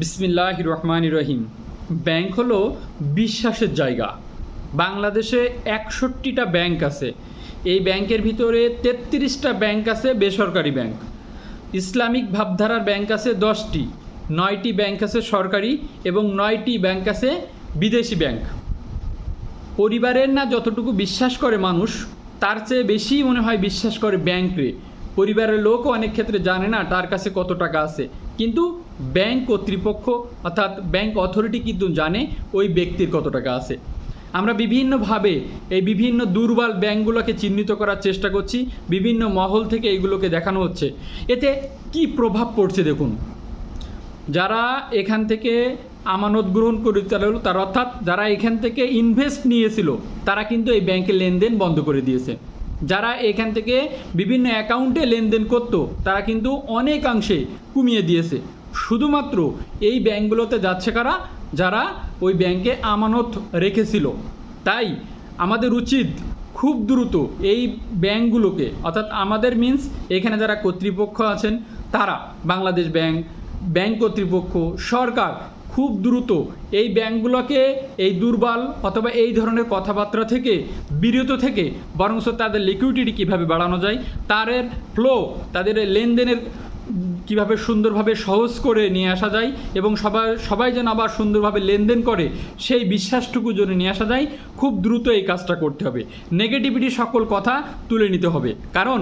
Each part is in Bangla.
বিসমিল্লাহ রহমান রহিম ব্যাংক হলো বিশ্বাসের জায়গা। বাংলাদেশে একষট্টিটা ব্যাংক আছে। এই ব্যাংকের ভিতরে তেত্রিশটা ব্যাংক আছে বেসরকারি ব্যাংক। ইসলামিক ভাবধারার ব্যাংক আছে দশটি। নয়টি ব্যাংক আছে সরকারি এবং নয়টি ব্যাংক আছে বিদেশি ব্যাংক। পরিবারের না যতটুকু বিশ্বাস করে মানুষ, তার চেয়ে বেশি মনে হয় বিশ্বাস করে ব্যাংকে পরিবারের লোকও অনেক ক্ষেত্রে জানে না তার কাছে কত টাকা আছে। কিন্তু ব্যাংক কর্তৃপক্ষ অর্থাৎ ব্যাংক অথরিটি কিন্তু জানে ওই ব্যক্তির কত টাকা আছে। আমরা বিভিন্নভাবে এই বিভিন্ন দুর্বল ব্যাংকগুলোকে চিহ্নিত করার চেষ্টা করছি, বিভিন্ন মহল থেকে এইগুলোকে দেখানো হচ্ছে। এতে কি প্রভাব পড়ছে দেখুন? যারা এখান থেকে আমানত গ্রহণ করে তার অর্থাৎ যারা এখান থেকে ইনভেস্ট নিয়েছিল, তারা কিন্তু এই ব্যাংকে লেনদেন বন্ধ করে দিয়েছে। যারা এখান থেকে বিভিন্ন অ্যাকাউন্টে লেনদেন করত, তারা কিন্তু অনেকাংশে কমিয়ে দিয়েছে। শুধুমাত্র এই ব্যাংকগুলোতে যাচ্ছে কারা? যারা ওই ব্যাংকে আমানত রেখেছিল। তাই আমাদের উচিত খুব দ্রুত এই ব্যাংকগুলোকে, অর্থাৎ আমাদের মিন্স এখানে যারা কর্তৃপক্ষ আছেন, তারা, বাংলাদেশ ব্যাংক ব্যাংক কর্তৃপক্ষ, সরকার খুব দ্রুত এই ব্যাংকগুলোকে এই দুর্বল অথবা এই ধরনের কথাবার্তা থেকে, বিরত থেকে, বরংস তাদের লিকুইডিটি কীভাবে বাড়ানো যায়, তারের ফ্লো তাদের লেনদেনের কীভাবে সুন্দরভাবে সহজ করে নিয়ে আসা যায় এবং সবাই সবাই যেন আবার সুন্দরভাবে লেনদেন করে, সেই বিশ্বাসটুকু যেন নিয়ে আসা যায়, খুব দ্রুত এই কাজটা করতে হবে। নেগেটিভিটি সকল কথা তুলে নিতে হবে। কারণ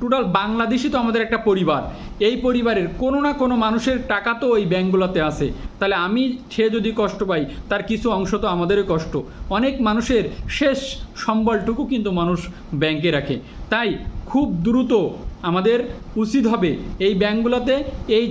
টোটাল বাংলাদেশই তো আমাদের একটা পরিবার। এই পরিবারের কোনো না কোনো মানুষের টাকা তো ওই ব্যাঙ্কগুলোতে আছে। তাহলে আমি সে যদি কষ্ট পাই, তার কিছু অংশ তো আমাদেরও কষ্ট। অনেক মানুষের শেষ সম্বলটুকু কিন্তু মানুষ ব্যাংকে রাখে। তাই খুব দ্রুত আমাদের উচিত হবে এই ব্যাঙ্কগুলোতে এই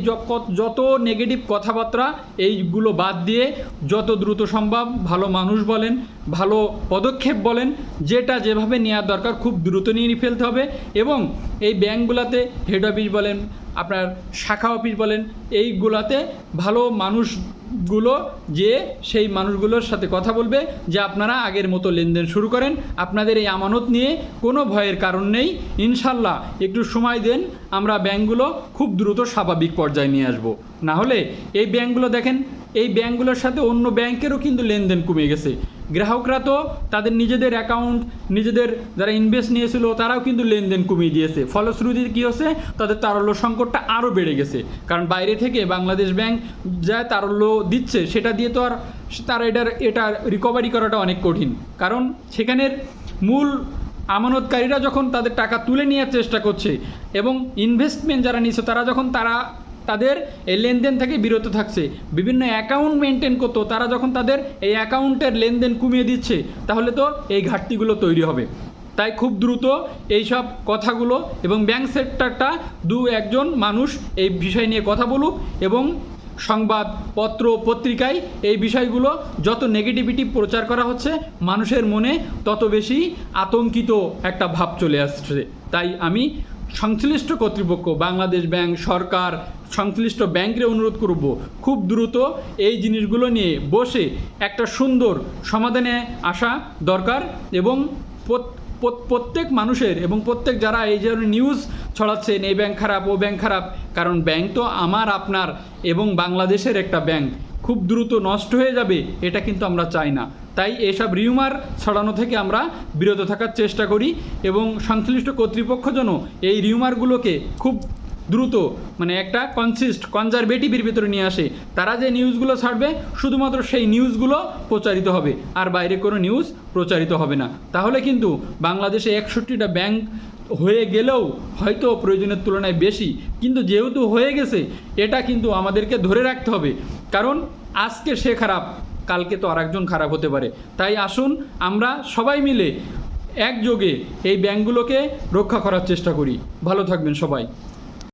যত নেগেটিভ কথাবার্তা এইগুলো বাদ দিয়ে যত দ্রুত সম্ভব ভালো মানুষ বলেন ভালো পদক্ষেপ বলেন, যেটা যেভাবে নেওয়ার দরকার খুব দ্রুত নিয়ে ফেলতে হবে এবং এই ব্যাংকগুলোতে হেড অফিস বলেন, আপনার শাখা অফিস বলেন, এইগুলাতে ভালো মানুষগুলো যে সেই মানুষগুলোর সাথে কথা বলবে, যে আপনারা আগের মতো লেনদেন শুরু করেন। আপনাদের এই আমানত নিয়ে কোনো ভয়ের কারণ নেই। ইনশাল্লাহ একটু সময় দেন, আমরা ব্যাংকগুলো খুব দ্রুত স্বাভাবিক পর্যায়ে নিয়ে আসব। না হলে এই ব্যাংকগুলো দেখেন, এই ব্যাংকগুলোর সাথে অন্য ব্যাংকেরও কিন্তু লেনদেন কমে গেছে। গ্রাহকরা তো তাদের নিজেদের অ্যাকাউন্ট নিজেদের যারা ইনভেস্ট নিয়েছিল, তারাও কিন্তু লেনদেন কমিয়ে দিয়েছে। ফলশ্রুতিতে কী হচ্ছে? তাদের তারল্য সংকটটা আরও বেড়ে গেছে। কারণ বাইরে থেকে বাংলাদেশ ব্যাংক যা তারল্য দিচ্ছে, সেটা দিয়ে তো আর তারা এটার, এটা রিকভারি করাটা অনেক কঠিন। কারণ সেখানের মূল আমানতকারীরা যখন তাদের টাকা তুলে নেওয়ার চেষ্টা করছে এবং ইনভেস্টমেন্ট যারা নিচ্ছে তারা যখন তারা তাদের এই লেনদেন থেকে বিরত থাকছে। বিভিন্ন অ্যাকাউন্ট মেনটেন করতো, তারা যখন তাদের এই অ্যাকাউন্টের লেনদেন কমিয়ে দিচ্ছে, তাহলে তো এই ঘাটতিগুলো তৈরি হবে। তাই খুব দ্রুত এইসব কথাগুলো এবং ব্যাংক সেক্টরটা দু একজন মানুষ এই বিষয় নিয়ে কথা বলুক এবং সংবাদ পত্র পত্রিকায় এই বিষয়গুলো যত নেগেটিভিটি প্রচার করা হচ্ছে, মানুষের মনে তত বেশি আতঙ্কিত একটা ভাব চলে আসছে। তাই আমি সংশ্লিষ্ট কর্তৃপক্ষ, বাংলাদেশ ব্যাংক সরকার সংশ্লিষ্ট ব্যাংকের অনুরোধ করব, খুব দ্রুত এই জিনিসগুলো নিয়ে বসে একটা সুন্দর সমাধানে আসা দরকার এবং প্রত- প্রত- প্রত্যেক মানুষের এবং প্রত্যেক যারা এই ধরনের নিউজ ছড়াচ্ছেন, এই ব্যাংক খারাপ, ও ব্যাংক খারাপ, কারণ ব্যাংক তো আমার, আপনার এবং বাংলাদেশের একটা ব্যাংক, খুব দ্রুত নষ্ট হয়ে যাবে এটা কিন্তু আমরা চাই না। তাই এসব রিউমার ছড়ানো থেকে আমরা বিরত থাকার চেষ্টা করি এবং সংশ্লিষ্ট কর্তৃপক্ষ যেন এই রিউমারগুলোকে খুব দ্রুত মানে একটা কনসিস্ট কনজারভেটিভের ভিতরে নিয়ে আসে। তারা যে নিউজগুলো ছাড়বে, শুধুমাত্র সেই নিউজগুলো প্রচারিত হবে। আর বাইরে কোনো নিউজ প্রচারিত হবে না। তাহলে কিন্তু বাংলাদেশে একষট্টিটা ব্যাংক হয়ে গেলেও হয়তো প্রয়োজনের তুলনায় বেশি। কিন্তু যেহেতু হয়ে গেছে, এটা কিন্তু আমাদেরকে ধরে রাখতে হবে। কারণ আজকে সে খারাপ, কালকে তো আরেকজন খারাপ হতে পারে। তাই আসুন, আমরা সবাই মিলে একযোগে এই ব্যাংকগুলোকে রক্ষা করার চেষ্টা করি। ভালো থাকবেন সবাই।